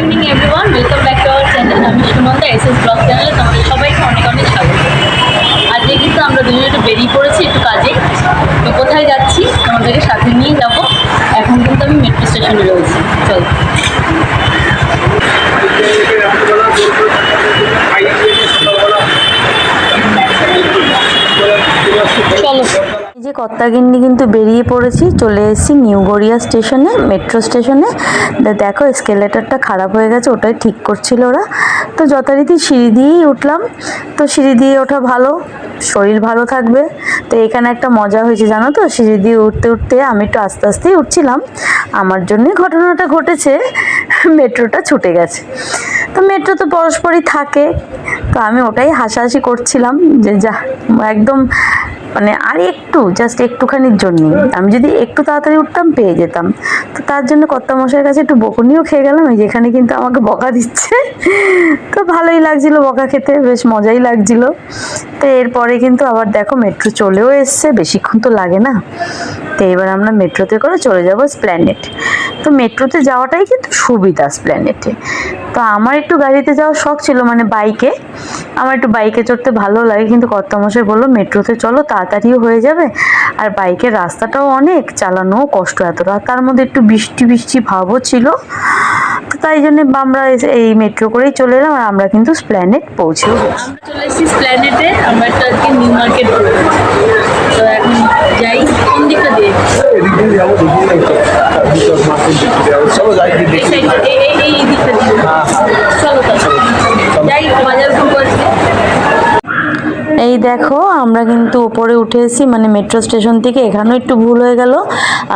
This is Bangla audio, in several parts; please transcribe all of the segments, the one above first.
Evening everyone welcome back to our channel আমি সুনন্দা এস এস ব্লগ চ্যানেলে তোমাদের সবাইকে অনেক অনেক স্বাগত। আজকে কিন্তু আমরা দুজন একটু বেরিয়ে পড়েছি একটু কাজে তো কোথায় যাচ্ছি তোমাদেরকে সাথে নিয়ে যাব এখন কিন্তু আমি মেট্রো স্টেশনে রয়েছি চল চলো এই যে কত্তাগিন্নি কিন্তু বেরিয়ে পড়েছি, চলে এসেছি নিউ গড়িয়া স্টেশনে, মেট্রো স্টেশনে। দেখো স্কেলেটারটা খারাপ হয়ে গেছে, ওটাই ঠিক করছিল ওরা। তো যথারীতি সিঁড়ি দিয়েই উঠলাম। তো সিঁড়ি দিয়ে ওঠা ভালো, শরীর ভালো থাকবে। তো এখানে একটা মজা হয়েছে, জানো তো? সিঁড়ি দিয়ে উঠতে উঠতে আমি একটু আস্তে আস্তেই উঠছিলাম। আমার জন্যই ঘটনাটা ঘটেছে, মেট্রোটা ছুটে গেছে। তো মেট্রো তো পরস্পরই থাকে। তো আমি ওটাই হাসাহাসি করছিলাম যে, যা, একদম মানে আর একটু জাস্ট একটুখানির জন্য। আমি যদি একটু তাড়াতাড়ি উঠতাম, পেয়ে যেতাম। তো তার জন্য কর্তা মশাইয়ের কাছে একটু বকুনিও খেয়ে গেলাম। এই যেখানে কিন্তু আমাকে বকা দিচ্ছে। তো ভালোই লাগছিল বকা খেতে, বেশ মজাই লাগছিল। তো এরপরে কিন্তু আবার দেখো, মেট্রো চলেও এসছে। বেশিক্ষণ তো লাগে না। তো এবার আমরা মেট্রোতে করে চলে যাব স্প্ল্যানেট। তো মেট্রোতে যাওয়াটাই কিন্তু সুবিধা স্প্ল্যানেটে তো আমার একটু গাড়িতে যাওয়ার শখ ছিল মানে বাইকে আমার একটু বাইকে চড়তে ভালো লাগে, কিন্তু কর্তামশাই বলল, মেট্রোতে চলো, তাড়াতাড়িও হয়ে যাবে। আর বাইকের রাস্তাটাও অনেক, চালানোও কষ্ট এত তার মধ্যে একটু বৃষ্টি বৃষ্টি ভাবও ছিল। তো তাই জন্য আমরা এসে- এই মেট্রো করেই চলে এলাম আর আমরা কিন্তু স্প্ল্যানেট পৌঁছেও গেছি। আমরা চলে এসেছি স্প্ল্যানেটে আমরা তো আজকে নিউ মার্কেট। তো এখন যাই কোন দিকটা দিয়ে? দিকে এই এই দিকটা দিয়ে চলো তাহলে যাই বাজার ঘুরবো আজকে এই দেখো, আমরা কিন্তু উপরে উঠে এসেছি মানে মেট্রো স্টেশন থেকে। এখানেও একটু ভুল হয়ে গেল।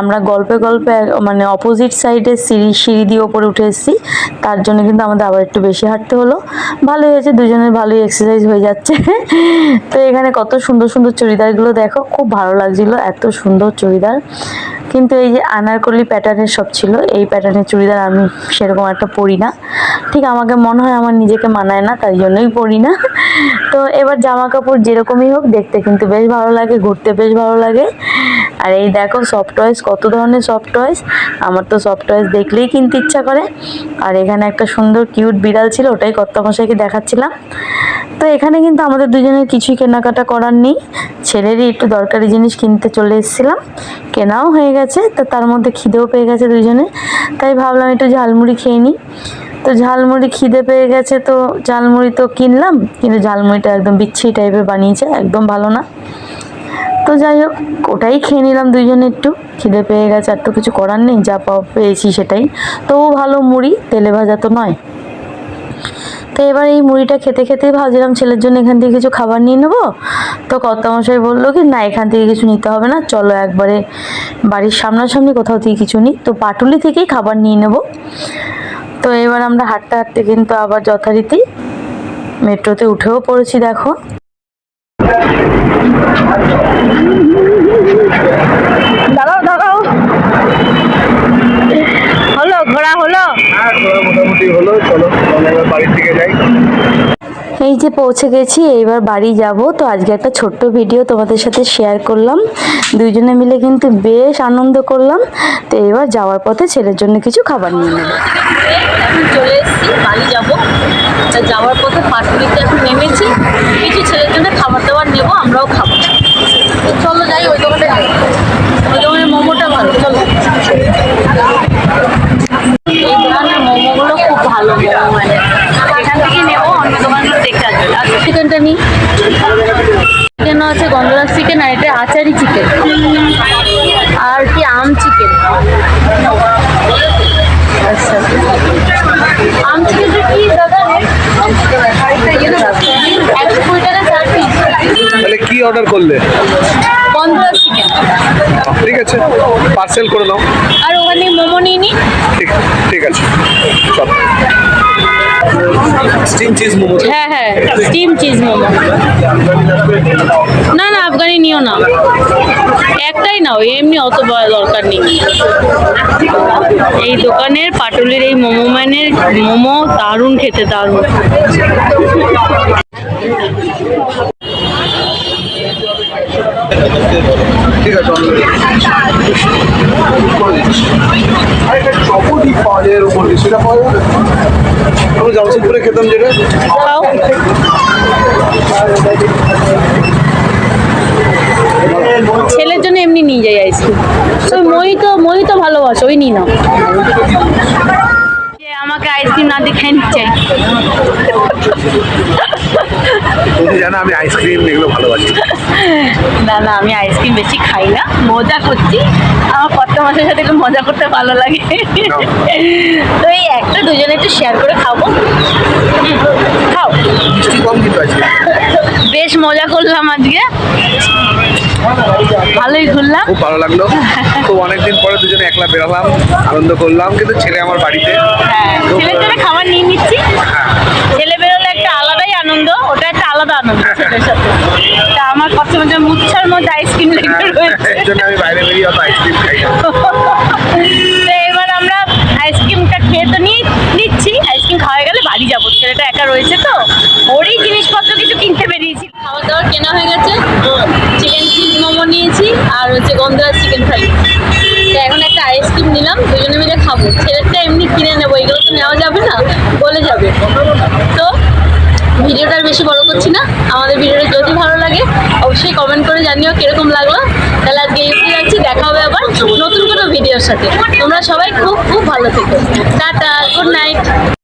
আমরা গল্পে গল্পে মানে অপোজিট সাইডে সিঁড়ি সিঁড়ি দিয়ে ওপরে উঠে এসেছি। তার জন্য কিন্তু আমাদের আবার একটু বেশি হাঁটতে হলো। ভালোই হয়েছে, দুজনের ভালোই এক্সারসাইজ হয়ে যাচ্ছে। তো এখানে কত সুন্দর সুন্দর চুড়িদারগুলো দেখো, খুব ভালো লাগছিল, এত সুন্দর চুড়িদার। কিন্তু এই যে আনারকলি প্যাটার্নের সব ছিল, এই প্যাটার্নের চুড়িদার আমি সেরকম একটা পরি না। ঠিক আমাকে মনে হয় আমার নিজেকে মানায় না, তাই জন্যই পরি না। তো এবার জামা কাপড় যেরকমই হোক, দেখতে কিন্তু বেশ ভালো লাগে, ঘুরতে বেশ ভালো লাগে। আর এই দেখো সফট টয়েস কত ধরনের সফট টয়েস আমার তো সফট টয়েস দেখলেই কিনতে ইচ্ছা করে। আর এখানে একটা সুন্দর কিউট বিড়াল ছিল, ওটাই কর্তামশাইকে দেখাচ্ছিলাম। তো এখানে কিন্তু আমাদের দুজনের কিছুই কেনাকাটা করার নেই। ছেলেরই একটু দরকারি জিনিস কিনতে চলে এসেছিলাম। কেনাও হয়ে গেছে, তো তার মধ্যে খিদেও পেয়ে গেছে দুজনে তাই ভাবলাম একটু ঝালমুড়ি খেয়ে নিই। তো ঝালমুড়ি খিদে পেয়ে গেছে, তো ঝালমুড়ি তো কিনলাম, কিন্তু ঝালমুড়িটা একদম বিচ্ছি টাইপের বানিয়েছে, একদম ভালো না। তো যাই হোক, ওটাই খেয়ে নিলাম দুইজনে একটু। খিদে পেয়ে গেছে, আর তো কিছু করার নেই, যা পাওয়া পেয়েছি সেটাই। তবু ভালো মুড়ি, তেলে ভাজা তো নয়। তো এবার এই মুড়িটা খেতে খেতেই ভাবছিলাম ছেলের জন্য এখান থেকে কিছু খাবার নিয়ে নেব। তো কর্তামশাই বলল কি, না, এখান থেকে কিছু নিতে হবে না, চলো একবারে বাড়ির সামনাসামনি কোথাও থেকে কিছু নিই। তো পাটুলি থেকেই খাবার নিয়ে নেব। তো এবার আমরা হাঁটতে হাঁটতে কিন্তু আবার যথারীতি মেট্রোতে উঠেও পড়েছি দেখো। এই যে পৌঁছে গেছি, এইবার বাড়ি যাব। তো আজকে একটা ছোট্ট ভিডিও তোমাদের সাথে শেয়ার করলাম। দুইজনে মিলে কিন্তু বেশ আনন্দ করলাম। তো এবার যাওয়ার পথে ছেলের জন্য কিছু খাবার নিয়ে নেব। এখন চলে এসেছি, বাড়ি যাব। যাওয়ার পথে পাটুলিতে এখন নেমেছি। অর্ডার করলে? চিকেন ঠিক আছে পার্সেল করে নাও। আর ওখানে মোমো নিয়ে নিই ঠিক ঠিক আছে চল। Steam cheese momo. হ্যাঁ হ্যাঁ স্টিম চিজ মোমো। না না আফগানি নিও না। একটাই নাও এমনি অত বড় দরকার নেই। এই দোকানের পাটুলির এই মোমো ম্যানের মোমো দারুণ খেতে দারুণ। আমরা জামশেদপুরে খেতাম যেটা। ছেলের জন্য এমনি নিয়ে যাই আইসক্রিম। ওই মোহিত মোহিত ভালোবাসো, ওই নিয়ে নাও। যে আমাকে আইসক্রিম না দিয়ে খেয়ে নিচ্ছে তুমি জানো আমি আইসক্রিম এগুলো ভালোবাসি। না না আমি আইসক্রিম বেশি খাই না মজা করছি। আমার কত মাসের সাথে একটু মজা করতে ভালো লাগে। তো এই একটা দুজনে একটু শেয়ার করে খাব। খাও। বেশ মজা করলাম আজকে। ভালোই ঘুরলাম। খুব ভালো লাগল। তো অনেকদিন পরে দুজনে একলা বেরোলাম আনন্দ করলাম কিন্তু ছেলে আমার বাড়িতে। হ্যাঁ ছেলের জন্য খাবার নিয়ে নিচ্ছি। ছেলে বেরোলে একটা আলাদাই আনন্দ ওটা একটা আলাদা আনন্দ ছেলের সাথে। তা আমার কত মধ্যে মুচ্ছার মধ্যে আইসক্রিম লেগে রয়েছে। এর জন্য আমি বাইরে বেরিয়ে অত আইসক্রিম খাই না। তো এবার আমরা আইসক্রিমটা খেয়ে তো নিয়ে নিচ্ছি। আইসক্রিম খাওয়া গেলে বাড়ি যাব। ছেলেটা একা রয়েছে তো ওরই জিনিসপত্র কিছু কিনতে বেরিয়েছি। খাওয়া দাওয়া কেনা হয়ে গেছে? চিকেন চিজ মোমো নিয়েছি আর হচ্ছে গন্ধরাজ চিকেন ফ্রাই তো এখন একটা আইসক্রিম নিলাম, দুজনে মিলে খাব। ছেলেরটা এমনি কিনে নেব, এগুলো তো নেওয়া যাবে না, বলে যাবে। তো ভিডিওটা আর বেশি বড় করছি না, আমাদের ভিডিওটা যদি ভালো লাগে, অবশ্যই কমেন্ট করে জানিও কীরকম লাগল। তাহলে আজকে ইউপি যাচ্ছি, দেখা হবে আবার নতুন কোনো ভিডিওর সাথে। তোমরা সবাই খুব খুব ভালো থেকো। Tata good night